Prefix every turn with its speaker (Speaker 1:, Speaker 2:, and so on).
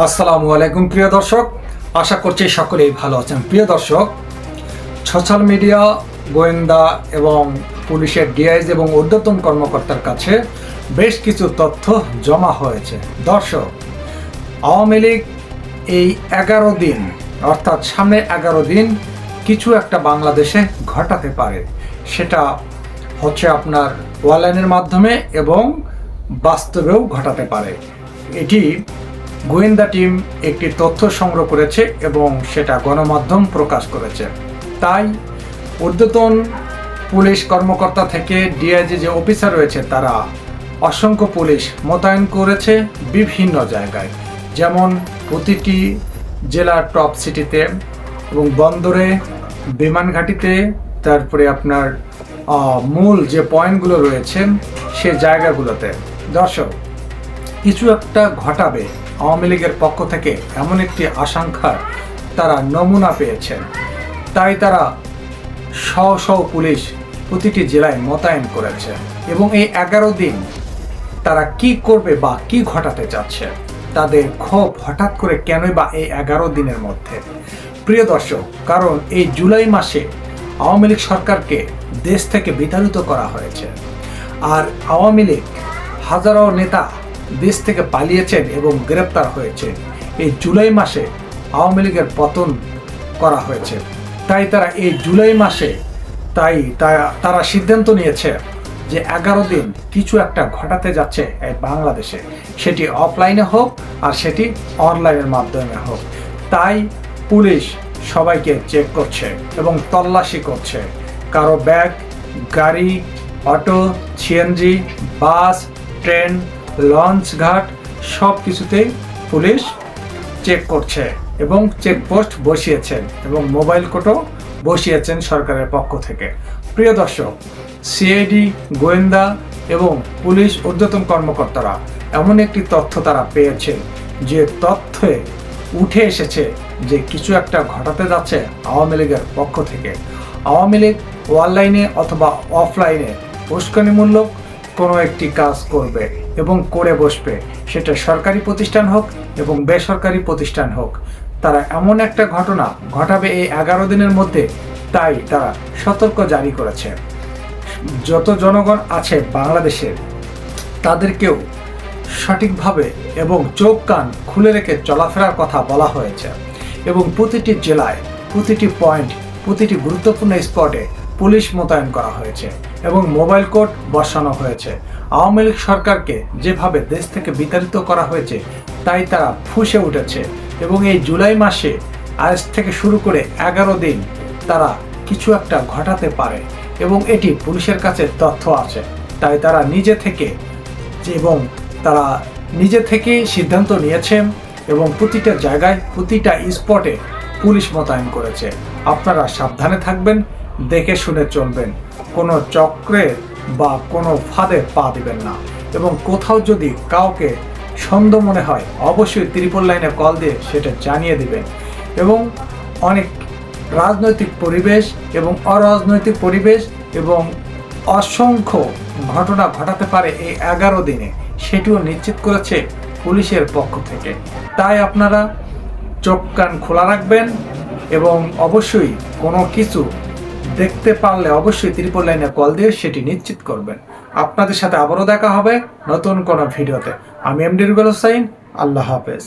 Speaker 1: আসসালামু আলাইকুম, প্রিয় দর্শক। আশা করছি সকলেই ভালো আছেন। প্রিয় দর্শক, সোশ্যাল মিডিয়া, গোয়েন্দা এবং পুলিশের ডিআইজ এবং ঊর্ধ্বতন কর্মকর্তার কাছে বেশ কিছু তথ্য জমা হয়েছে। দর্শক, আওয়ামী লীগ এই এগারো দিন, অর্থাৎ সামনে এগারো দিন কিছু একটা বাংলাদেশে ঘটাতে পারে। সেটা হচ্ছে আপনার অনলাইনের মাধ্যমে এবং বাস্তবেও ঘটাতে পারে। এটি গোয়েন্দা টিম একটি তথ্য সংগ্রহ করেছে এবং সেটা গণমাধ্যম প্রকাশ করেছে। তাই ঊর্ধ্বতন পুলিশ কর্মকর্তা থেকে ডিআইজি যে অফিসার রয়েছে, তারা অসংখ্য পুলিশ মোতায়েন করেছে বিভিন্ন জায়গায়। যেমন প্রতিটি জেলার টপ সিটিতে এবং বন্দরে, বিমান ঘাঁটিতে, তারপরে আপনার মূল যে পয়েন্টগুলো রয়েছে সে জায়গাগুলোতে। দর্শক, কিছু একটা ঘটাবে। আওয়ামী লীগের পক্ষ থেকে এমন একটি আশঙ্কার তারা নমুনা পেয়েছেন। তাই তারা শ শ পুলিশ প্রতিটি জেলায় মোতায়েন করেছে এবং এই এগারো দিন তারা কি করবে বা কি ঘটাতে চাচ্ছে, তাদের ক্ষোভ হঠাৎ করে কেনই বা এই এগারো দিনের মধ্যে? প্রিয় দর্শক, কারণ এই জুলাই মাসে আওয়ামী লীগ সরকারকে দেশ থেকে বিতাড়িত করা হয়েছে। আর আওয়ামী লীগ হাজারো নেতা দেশ থেকে পালিয়েছেন এবং গ্রেপ্তার হয়েছে এই জুলাই মাসে আওয়ামী লীগের পতন করা হয়েছে। তাই তারা এই জুলাই মাসে তাই তারা সিদ্ধান্ত নিয়েছে যে এগারো দিন কিছু একটা ঘটাতে যাচ্ছে এই বাংলাদেশে। সেটি অফলাইনে হোক আর সেটি অনলাইনের মাধ্যমে হোক। তাই পুলিশ সবাইকে চেক করছে এবং তল্লাশি করছে। কারও ব্যাগ, গাড়ি, auto, CNG, bus, train launch ঘাট সব কিছুতেই পুলিশ চেক করছে এবং চেকপোস্ট বসিয়েছেন এবং মোবাইল কোর্টও বসিয়েছেন সরকারের পক্ষ থেকে। প্রিয় দর্শক সিআইডি গোয়েন্দা এবং পুলিশ ঊর্ধ্বতন কর্মকর্তারা এমন একটি তথ্য তারা পেয়েছেন যে তথ্যে উঠে এসেছে যে কিছু একটা ঘটাতে যাচ্ছে আওয়ামী লীগের পক্ষ থেকে। আওয়ামী লীগ অনলাইনে অথবা অফলাইনে উস্কানিমূলক কোনো একটি কাজ করবে এবং করে বসবে। সেটা সরকারি প্রতিষ্ঠান হোক এবং বেসরকারি প্রতিষ্ঠান হোক। তারা এমন একটা ঘটনা ঘটাবে এই এগারো দিনের মধ্যে, তাই তারা সতর্ক জারি করেছে। যত জনগণ আছে বাংলাদেশের তাদেরকেও সঠিকভাবে এবং চোখ কান খুলে রেখে চলাফেরার কথা বলা হয়েছে। এবং প্রতিটি জেলায় প্রতিটি পয়েন্ট, প্রতিটি গুরুত্বপূর্ণ স্পটে পুলিশ মোতায়েন করা হয়েছে এবং মোবাইল কোর্ট বসানো হয়েছে। আওয়ামী লীগ সরকারকে যেভাবে দেশ থেকে বিতাড়িত করা হয়েছে, তাই তারা ফুসে উঠেছে এবং এই জুলাই মাসে আজ থেকে শুরু করে এগারো দিন তারা কিছু একটা ঘটাতে পারে এবং এটি পুলিশের কাছে তথ্য আছে। তাই তারা নিজে থেকে এবং তারা নিজে থেকে সিদ্ধান্ত নিয়েছেন এবং প্রতিটা জায়গায় প্রতিটা স্পটে পুলিশ মোতায়েন করেছে। আপনারা সাবধানে থাকবেন। দেখে শুনে চলবেন। কোনো চক্রে বা কোনো ফাঁদে পা দিবেন না। এবং কোথাও যদি কাউকে সন্দেহ মনে হয়, অবশ্যই ত্রিপল লাইনে কল দিয়ে সেটা জানিয়ে দিবেন। এবং অনেক রাজনৈতিক পরিবেশ এবং অরাজনৈতিক পরিবেশ এবং অসংখ্য ঘটনা ঘটাতে পারে এই এগারো দিনে, সেটিও নিশ্চিত করেছে পুলিশের পক্ষ থেকে। তাই আপনারা চোখ কান খোলা রাখবেন এবং অবশ্যই কোনো কিছু দেখতে পারলে অবশ্যই ত্রিপল লাইনে কল দিয়ে সেটি নিশ্চিত করবেন। আপনাদের সাথে আবারও দেখা হবে নতুন কোনো ভিডিওতে। আমি এমডি রুবেল হোসাইন আল্লাহ হাফেজ।